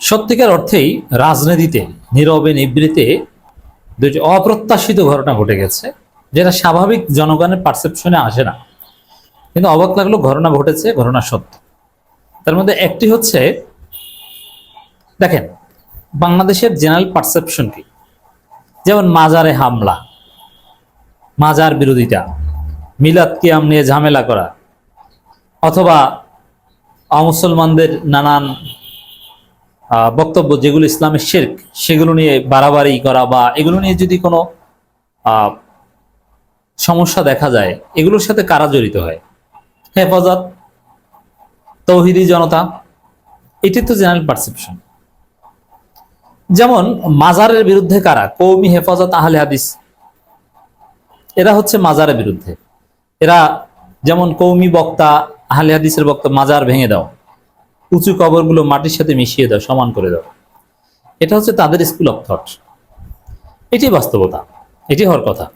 সত্যিকার অর্থেই রাজনীতিতে, নীরবে, নিবৃতে দুটি অপ্রত্যাশিত ঘটনা ঘটে গেছে, যেটা স্বাভাবিক জনগণের পারসেপশনে আসে না। কিন্তু অবাক লাগল, ঘটনা ঘটেছে, ঘটনা সত্য। তার মধ্যে একটি হচ্ছে, দেখেন, বাংলাদেশের জেনারেল পারসেপশন কি? যেমন মাজারে হামলা, মাজার বিরোধিতা, মিলাদ কিয়াম নিয়ে ঝামেলা করা, অথবা অমুসলমানদের নানান বক্তব্য যেগুলো ইসলামের শির্ক, সেগুলো নিয়ে বাড়াবাড়ি করা বা এগুলো নিয়ে যদি কোনো সমস্যা দেখা যায়, এগুলোর সাথে কারা জড়িত হয়? হেফাজত, তৌহিদি জনতা এটি তো জেনারেল পারসেপশন যেমন মাজারের বিরুদ্ধে কারা? কৌমি হেফাজত আহলে হাদিস। এরা হচ্ছে মাজারের বিরুদ্ধে। এরা যেমন কৌমি বক্তা, আহলে হাদিসের বক্তা, মাজার ভেঙে দাও উঁচু কবরগুলো মাটির সাথে মিশিয়ে দাও, সমান করে দাও। এটা হচ্ছে তাদের স্কুল অফ থট এটি বাস্তবতা, এটি হওয়ার কথা।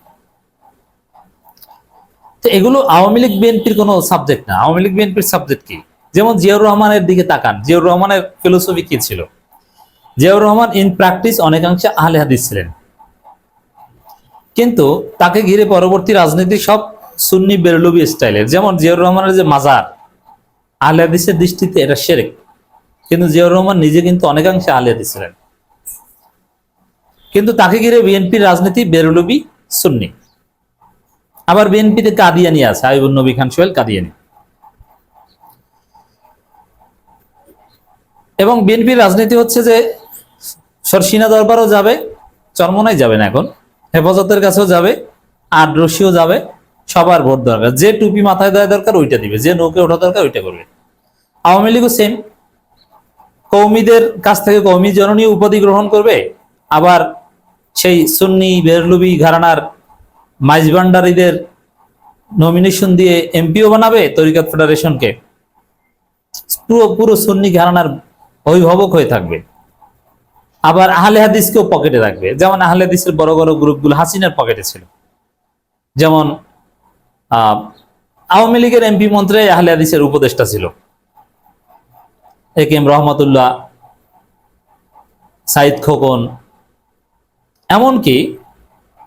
তো এগুলো আওয়ামী লীগ বিএনপির কোনো সাবজেক্ট না। আওয়ামী লীগ বিএনপির সাবজেক্ট কি? যেমন জিয়াউর রহমানের দিকে তাকান। জিয়াউর রহমানের ফিলোসফি কি ছিল? জিয়াউর রহমান ইন প্র্যাকটিস অনেকাংশে আহলে হাদিস ছিলেন। কিন্তু তাকে ঘিরে পরবর্তী রাজনীতি সব সুন্নি বেরলুবি স্টাইলের যেমন জিয়াউর রহমানের যে মাজার আহলে হাদিসের দৃষ্টিতে এটা সেরেক কিন্তু জিয়াউর রহমান নিজে কিন্তু অনেকাংশে ছিলেন। কিন্তু তাকে ঘিরে বিএনপির রাজনীতি বেরলবি সুন্নি। আবার বিএনপিতে কাদিয়ানি আছে আইবুল নবী খান সোহেল কাদিয়ানি। এবং বিএনপির রাজনীতি হচ্ছে যে, সরসিনা দরবারও যাবে, চরমনাই যাবে না এখন, হেফাজতের কাছেও যাবে আর রশিও যাবে, সবার ভোট দরকার। যে টুপি মাথায় দেওয়া দরকার, ওইটা দিবে, যে নৌকে ওঠা দরকার, ওইটা করবে। আওয়ামী লীগও সেম কৌমিদের কাছ থেকে কৌমি জননী উপাধি গ্রহণ করবে। আবার সেই সুন্নি বেরলুবি ঘরানার মাইজবান্ডারিদের নমিনেশন দিয়ে এমপিও বানাবে তরিকাত ফেডারেশনকে পুরো পুরো সুন্নি ঘরানার অভিভাবক হয়ে থাকবে। আবার আহলে হাদিসকেও পকেটে রাখবে। যেমন আহলে হাদিসের বড় বড় গ্রুপগুলো হাসিনার পকেটে ছিল। যেমন আওয়ামী লীগের এমপি মন্ত্রী আহলে হাদিসের উপদেষ্টা ছিল। A K M Rahmatullah Saeed Khokon. এমনকি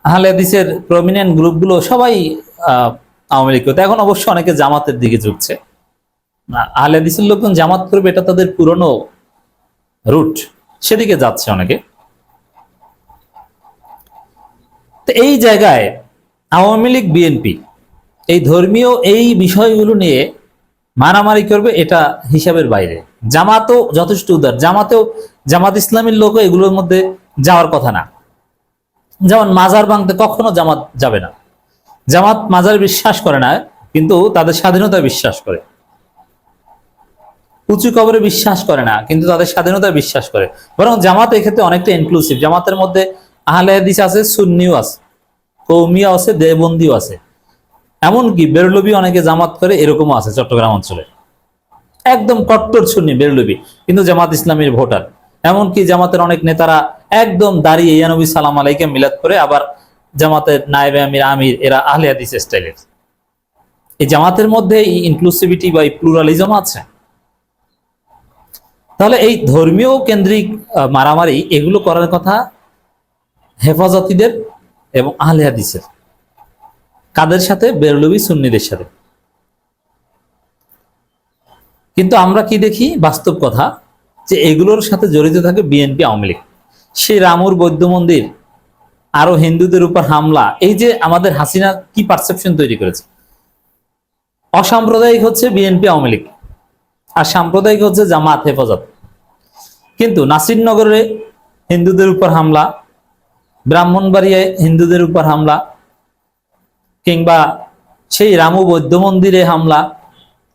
আহলে হাদিসের প্রমিনেন্ট গ্রুপগুলো সবাই আওয়ামী লীগ করতো। এখন অবশ্য অনেকে জামাতের দিকে ঝুঁকছে। না, আহলে হাদিসের লোকজন জামাত করবে এটা তাদের পুরনো রুট সেদিকে যাচ্ছে অনেকে। তো এই জায়গায় আওয়ামী লীগ বিএনপি এই ধর্মীয় এই বিষয়গুলো নিয়ে মারামারি করবে এটা হিসাবের বাইরে। জামাতও যথেষ্ট উদার। জামাতেও, জামাত ইসলামের লোকও এগুলোর মধ্যে যাওয়ার কথা না। যেমন মাজার ভাঙতে কখনো জামাত যাবে না। জামাত মাজার বিশ্বাস করে না, কিন্তু তাদের স্বাধীনতা বিশ্বাস করে। উঁচু কবরে বিশ্বাস করে না, কিন্তু তাদের স্বাধীনতা বিশ্বাস করে। বরং জামাত এক্ষেত্রে অনেকটা ইনক্লুসিভ জামাতের মধ্যে আহলে হাদিস আছে, সুন্নিও আছে কৌমিয়া আছে, দেবন্দিও আছে। এমনকি বেরলবি অনেকে জামাত করে এরকমও আছে চট্টগ্রাম অঞ্চলে। একদম কট্টর সুন্নি বেরলবি, কিন্তু জামাত ইসলামের ভোটার। এমনকি জামাতের অনেক নেতারা একদম দাঁড়িয়ে ইয়ানবী সালাম আলাইকে মিলাদ করে আবার জামাতের নায়েবে আমির আমির, এরা আহলে স্টাইলের। এই জামাতের মধ্যে এই ইনক্লুসিভিটি বা এই প্লুরালিজম আছে। তাহলে এই ধর্মীয় কেন্দ্রিক মারামারি, এগুলো করার কথা হেফাজতিদের এবং আহলে হাদিসের। কাদের সাথে? বেরলবি সুন্নিদের সাথে। কিন্তু আমরা কি দেখি? বাস্তব কথা যে এগুলোর সাথে জড়িত থাকে বিএনপি, আওয়ামী লীগ। সেই রামুর বৌদ্ধ মন্দির, আরও হিন্দুদের উপর হামলা, এই যে আমাদের হাসিনা কি পারসেপশন তৈরি করেছে? অসাম্প্রদায়িক হচ্ছে বিএনপি, আওয়ামী লীগ। আর সাম্প্রদায়িক হচ্ছে জামাত হেফাজত। কিন্তু নাসিরনগরে হিন্দুদের উপর হামলা, ব্রাহ্মণবাড়িয়ায় হিন্দুদের উপর হামলা কিংবা সেই রামু বৌদ্ধ মন্দিরে হামলা,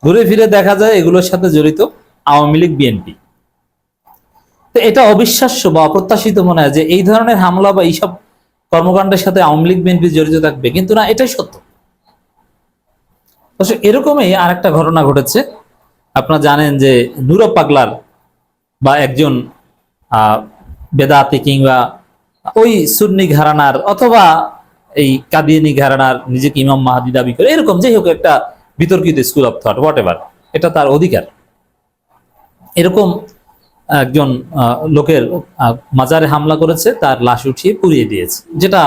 ঘুরে ফিরে দেখা যায় এগুলোর সাথে জড়িত আওয়ামী লীগ, বিএনপি। তো এটা অবিশ্বাস্য বা অপ্রত্যাশিত মনে হয় যে এই ধরনের হামলা বা এইসব কর্মকাণ্ডের সাথে আওয়ামী লীগ, বিএনপি জড়িত থাকবে, কিন্তু না, এটাই সত্য। অবশ্য এরকমই আরেকটা ঘটনা ঘটেছে। আপনারা জানেন যে নুরব পাগলার বা একজন বেদাতি কিংবা ওই সুন্নি ঘরানার অথবা এই কাদিয়ানি ঘেরানার নিজেকে ইমাম মাহাদি দাবি করে, এরকম যে হোক একটা বিতর্কিত school of thought whatever এটা তার অধিকার। এরকম একজন লোকের মাজারে হামলা করেছে, তার লাশ উঠিয়ে পুড়িয়ে দিয়েছে। যেটা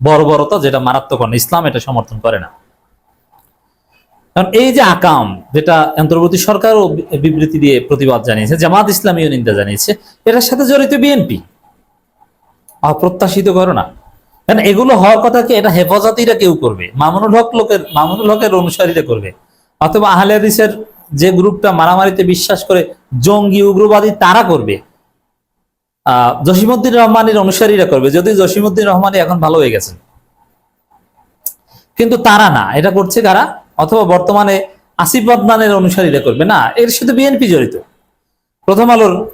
বড় বড়তা যেটা মারাত্মক না ইসলাম এটা সমর্থন করে না। কারণ এই যে আকাম, যেটা অন্তর্বর্তী সরকারও বিবৃতি দিয়ে প্রতিবাদ জানিয়েছে, জামাত ইসলামীয় নিন্দা জানিয়েছে, এটার সাথে জড়িত বিএনপি। অপ্রত্যাশিত ঘটনা কারণ এগুলো হওয়ার কথা কি, এটা হেফাজতিরা কেউ করবে? মামুনুল হক লোকের, মামুনুল হকের অনুসারীরা করবে। অথবা আহলে হাদিসের যে গ্রুপটা মারামারিতে বিশ্বাস করে জঙ্গি, উগ্রবাদী, তারা করবে। আহ জসিমুদ্দিন রহমানের অনুসারীরা করবে। যদি জসিমুদ্দিন রহমানি এখন ভালো হয়ে গেছেন। কিন্তু তারা না। এটা করছে কারা? অথবা বর্তমানে আসিফ আদনানের অনুসারীরা করবে। না, এর সাথে বিএনপি জড়িত। প্রথম আলোর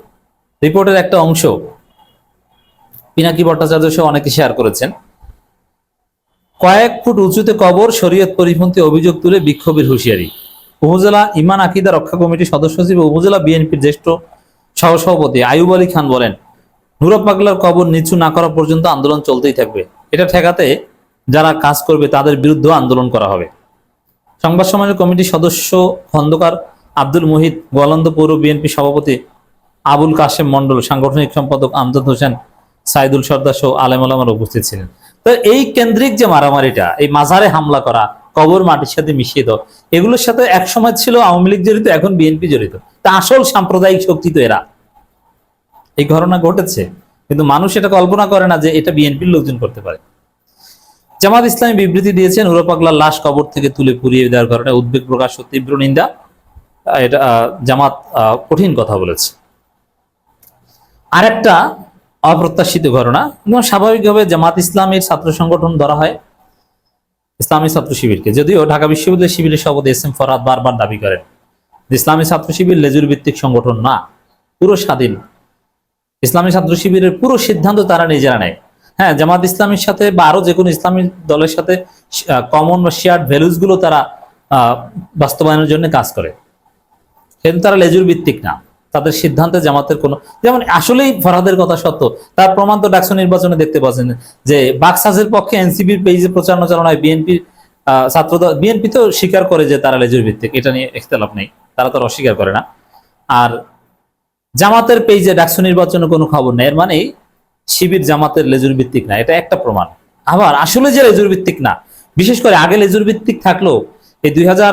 রিপোর্টের একটা অংশ। পিনাকি ভট্টাচার্য সহ অনেকে শেয়ার করেছেন। কয়েক ফুট উঁচুতে কবর, শরীয়ত পরিপন্থী অভিযোগ তুলে বিক্ষোভের হুঁশিয়ারি। উপজেলা ইমান আকিদা রক্ষা কমিটির সদস্য ও উপজেলা বিএনপির জ্যেষ্ঠ সহসভাপতি আয়ুব আলী খান বলেন নুরা পাগলার কবর নিচু না করা পর্যন্ত আন্দোলন চলতেই থাকবে। এটা ঠেকাতে যারা কাজ করবে তাদের বিরুদ্ধেও আন্দোলন করা হবে। সংবাদ সম্মেলনে কমিটির সদস্য খন্দকার আব্দুল মুহিত গোয়ালন্দ পৌর বিএনপি সভাপতি আবুল কাশেম মন্ডল সাংগঠনিক সম্পাদক আমজাদ হোসেন সাইদুল সর্দার সহ আলেম আলামার উপস্থিত ছিলেন। তো এই কেন্দ্রিক যে মারামারিটা, এই মাজারে হামলা করা, কবর মাটির সাথে মিশিয়ে দাও এগুলোর সাথে এক সময় ছিল আওয়ামী লীগ জড়িত, এখন বিএনপি জড়িত। তা আসল সাম্প্রদায়িক শক্তি তো এরা। এই ঘটনা ঘটেছে, কিন্তু মানুষ এটা কল্পনা করে না যে এটা বিএনপির লোকজন করতে পারে। জামাত ইসলামী বিবৃতি দিয়েছেন উরপাগলার লাশ কবর থেকে তুলে পুড়িয়ে দেওয়ার ঘটনায় উদ্বেগ প্রকাশ ও তীব্র নিন্দা। এটা জামাত কঠিন কথা বলেছে। আরেকটা অপ্রত্যাশিত ঘটনা এবং স্বাভাবিকভাবে জামাত ইসলামের ছাত্র সংগঠন ধরা হয় ইসলামী ছাত্র শিবিরকে। যদিও ঢাকা বিশ্ববিদ্যালয় শিবিরের সভাপতি এস এম ফরহাদ বারবার দাবি করেন ইসলামী ছাত্র শিবির লেজুর ভিত্তিক সংগঠন না, পুরো স্বাধীন। ইসলামী ছাত্র শিবিরের পুরো সিদ্ধান্ত তারা নিজেরা নেয়। হ্যাঁ জামাত ইসলামের সাথে বা আরও যে কোনো ইসলামী দলের সাথে কমন বা শেয়ার ভ্যালুসগুলো তারা বাস্তবায়নের জন্য কাজ করে। কিন্তু তারা লেজুর ভিত্তিক না। তাদের সিদ্ধান্তে জামাতের কোনো যেমন আসলেই ফরহাদের কথা সত্য, তার প্রমাণ তো ডাকসু নির্বাচনে দেখতে পাচ্ছেন যে বাকসাসের পক্ষে এনসিপির পেজে প্রচারণা চালানোয় বিএনপির ছাত্র বিএনপি তো স্বীকার করে যে তারা লেজুর ভিত্তিক, এটা নিয়ে ইখতলাফ নেই, তারা তো আর অস্বীকার করে না। আর জামাতের পেজে ডাকসু নির্বাচনে কোনো খবর নেই, এর মানে শিবির জামাতের লেজুর ভিত্তিক না, এটা একটা প্রমাণ। আবার আসলে যে লেজুর ভিত্তিক না, বিশেষ করে আগে লেজুর ভিত্তিক থাকলেও এই দুই হাজার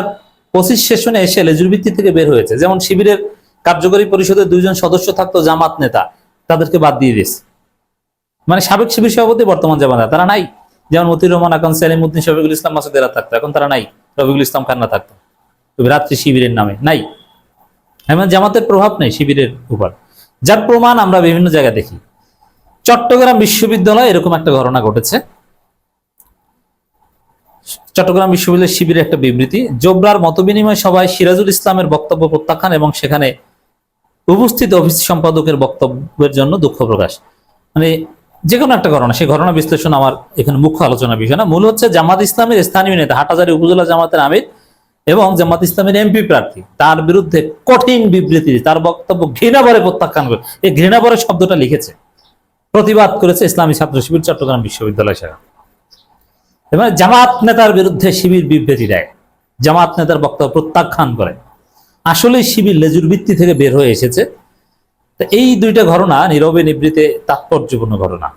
পঁচিশ সেশনে এসে লেজুর ভিত্তিক থেকে বের হয়েছে। যেমন শিবিরের কার্যকরী পরিষদের দুইজন সদস্য থাকতো জামাত নেতা। তাদেরকে বাদ দিয়ে দিয়েছে। মানে সাবেক শিবির সভাপতি বর্তমান জামাত তারা নাই। যেমন মতিউর রহমান, এখন সেলিমুদ্দিন শফিকুল ইসলাম মাসুদেরা থাকতো। এখন তারা নাই। রফিকুল ইসলাম খান্না থাকতো। রাত্রি শিবিরের নামে নাই। এমন জামাতের প্রভাব নেই শিবিরের উপর। যার প্রমাণ আমরা বিভিন্ন জায়গায় দেখি। চট্টগ্রাম বিশ্ববিদ্যালয়ে এরকম একটা ঘটনা ঘটেছে। চট্টগ্রাম বিশ্ববিদ্যালয় শিবিরের একটা বিবৃতি। জোবরার মতবিনিময় সভায় সিরাজুল ইসলামের বক্তব্য প্রত্যাখ্যান এবং সেখানে উপস্থিত অফিস সম্পাদকের বক্তব্যের জন্য দুঃখ প্রকাশ। মানে যে কোনো একটা ঘটনা, সেই ঘটনা বিশ্লেষণ আমার এখানে মুখ্য আলোচনা বিষয় না। মূল হচ্ছে জামাত ইসলামের স্থানীয় নেতা হাটাজারি উপজেলা জামাতের আমির এবং জামাত ইসলামের এমপি প্রার্থী, তার বিরুদ্ধে কঠিন বিবৃতি, তার বক্তব্য ঘৃণাভরে প্রত্যাখ্যান করে, এই ঘৃণাভরে শব্দটা লিখেছে। প্রতিবাদ করেছে ইসলামী ছাত্র শিবির, চট্টগ্রাম বিশ্ববিদ্যালয় শাখা। এবার জামাত নেতার বিরুদ্ধে শিবির বিবৃতি দেয়। জামাত নেতার বক্তব্য প্রত্যাখ্যান করে। আসলে শিবির লেজুর ভিত্তি থেকে বের হয়ে এসেছে। তা এই দুইটা ঘটনা নীরবে নিবৃতে তাৎপর্যপূর্ণ ঘটনা।